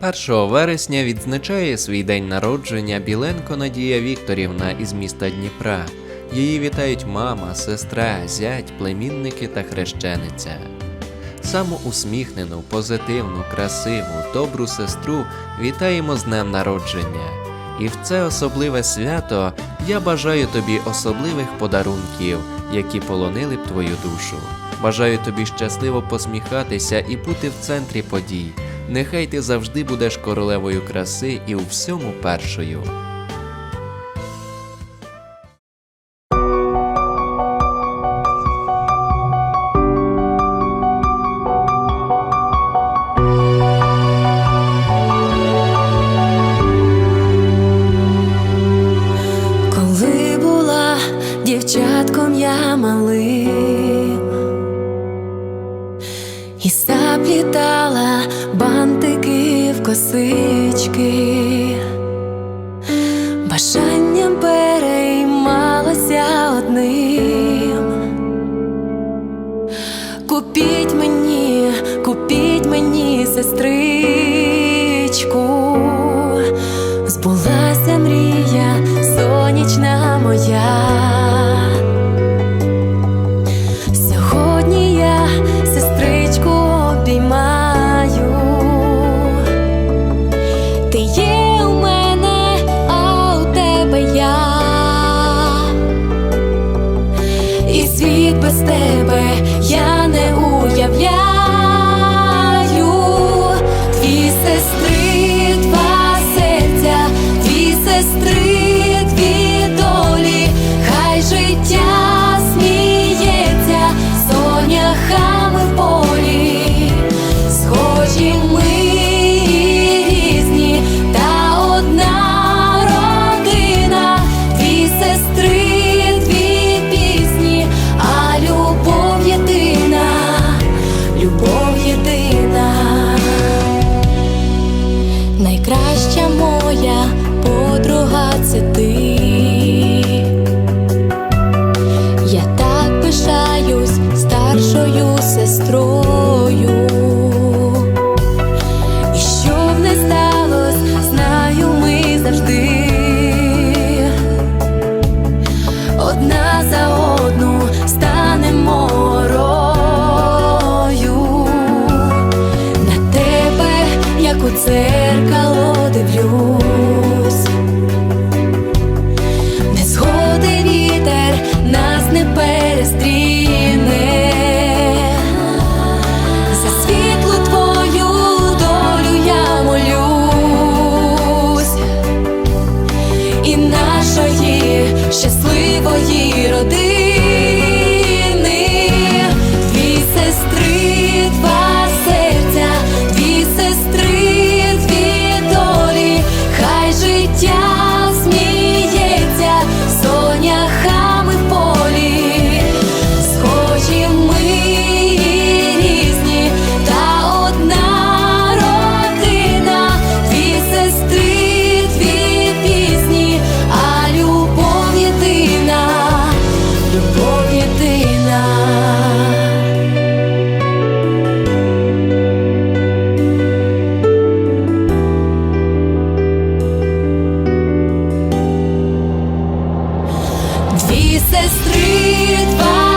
1 вересня відзначає свій день народження Біленко Надія Вікторівна із міста Дніпра. Її вітають мама, сестра, зять, племінники та хрещениця. Саму усміхнену, позитивну, красиву, добру сестру вітаємо з днем народження. І в це особливе свято я бажаю тобі особливих подарунків, які полонили б твою душу. Бажаю тобі щасливо посміхатися і бути в центрі подій. Нехай ти завжди будеш королевою краси і у всьому першою. Коли була дівчатком я малим і заплітала косички, бажанням переймалася одним. Купіть мені, купіть мені сестричку, Схожі ми різні, та одна родина, дві сестри, дві пісні, а любов єдина, любов єдина, найкраща моя подруга це ти. από γύρω сестри.